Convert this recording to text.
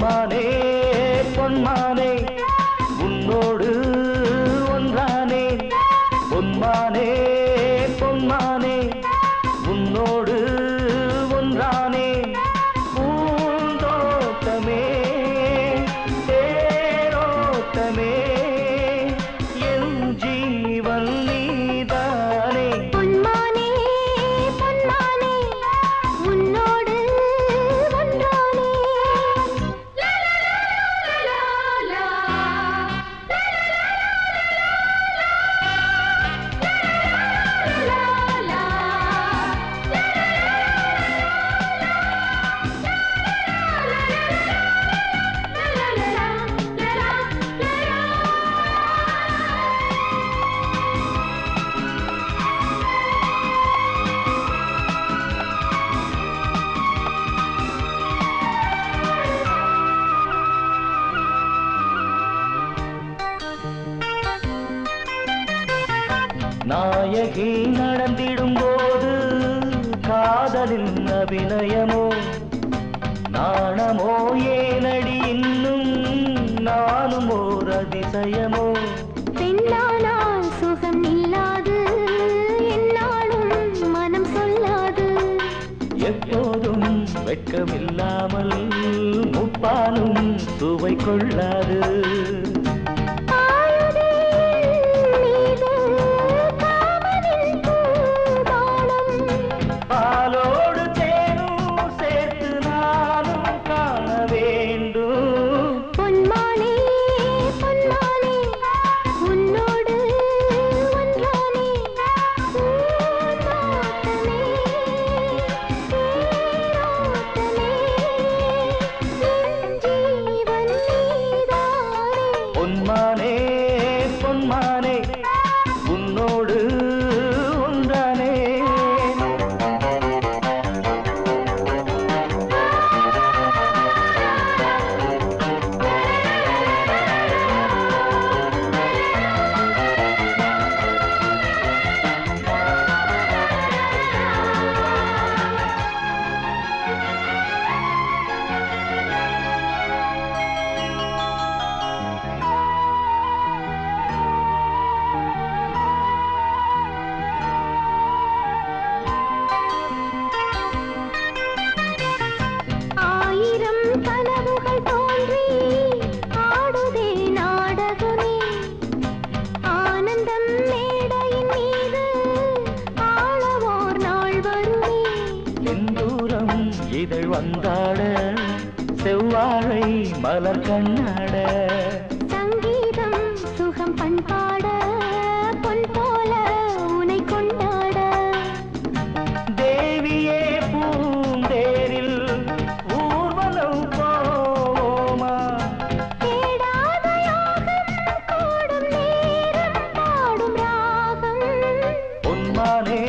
பொன்மானே பொன்மானே உன்னோடு ஒன்றானே. பொன்மானே பொன்மானே உன்னோடு ஒன்றானே. பூந்தோட்டமே தேரோட்டமே நாயகி நடந்திடும் போது காதலின் அபிநயமோ? நாணமோ ஏனடி இன்னும் நானும் ஓர் அதிசயமோ? பெண்ணானால் சுகம் இல்லாது என்னாலும் மனம் சொல்லாது. எப்போதும் வெட்கமில்லாமல் முப்பாலும் சுவை கொள்ளாது. இதழ் வந்தாட செவ்வாழை மலர் கண்ணாட. சங்கீதம் சுகம் பண்பாட பொன் போல உனை கொண்டாட. தேவியே பூந்தேரில் ஊர்வலம் போமா. தேடாத யோகம் கூடும் நேரம் பாடும் ராகம். பொன்மானே